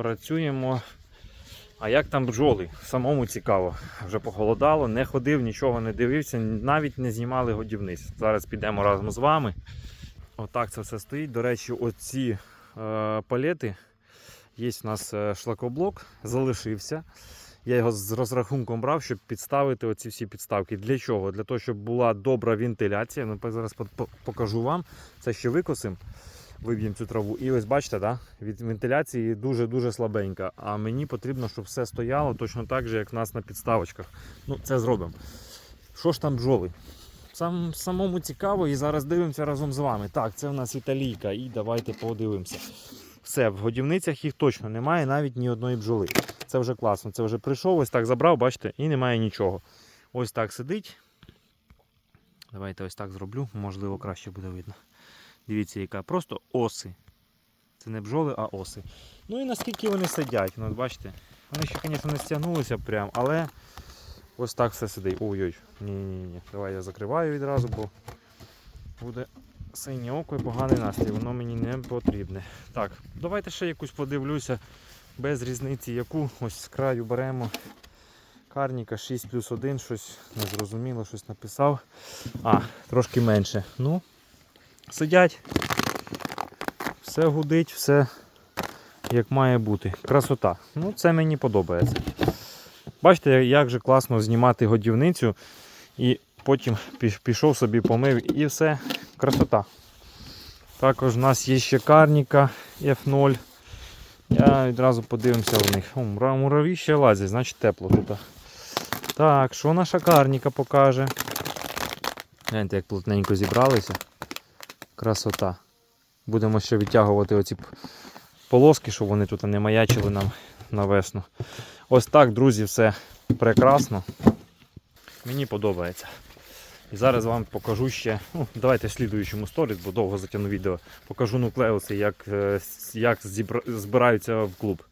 Працюємо. А як там бджоли? Самому цікаво. Вже похолодало, не ходив, нічого не дивився, навіть не знімали годівниць. Зараз підемо разом з вами. Отак це все стоїть. До речі, оці е, палети. Є у нас е, шлакоблок, залишився. Я його з розрахунком брав, щоб підставити оці всі підставки. Для чого? Для того, щоб була добра вентиляція. Ну, зараз по- по- покажу вам. Це ще викосимо, виб'ємо цю траву. І ось бачите, да? від вентиляції дуже-дуже слабенька. А мені потрібно, щоб все стояло точно так же, як в нас на підставочках. Ну, це зробимо. Що ж там бджоли? Сам, самому цікаво і зараз дивимося разом з вами. Так, це в нас італійка, і давайте подивимося. Все, в годівницях їх точно немає, навіть ні одної бджоли. Це вже класно. Це вже прийшов, ось так забрав, бачите, і немає нічого. Ось так сидить. Давайте ось так зроблю, можливо, краще буде видно. Дивіться, яка просто оси. Це не бджоли, а оси. Ну і наскільки вони сидять, ну, бачите, вони ще, звісно, не стягнулися прям, але ось так все сидить. Ой-ой, ні-ні-ні. Давай я закриваю відразу, бо буде синє око і поганий настрій, воно мені не потрібне. Так, давайте ще якусь подивлюся, без різниці яку. Ось з краю беремо. Карніка 6 плюс 1, щось незрозуміло, щось написав. А, трошки менше. Ну, сидять. Все гудить, все як має бути. Красота. Ну, це мені подобається. Бачите, як же класно знімати годівницю і потім пішов собі помив і все, красота. Також в нас є ще карніка F0. Я відразу подивимося в них. О, мураві ще лазять, значить тепло тут. Так, що наша карніка покаже? Гляньте, як плотненько зібралися. Красота. Будемо ще відтягувати оці полоски, щоб вони тут не маячили нам на весну. Ось так, друзі, все прекрасно. Мені подобається. І зараз вам покажу ще, ну, давайте в слідуючому сторіс, бо довго затягну відео. Покажу нуклеуси, як, е, як зібра- збираються в клуб.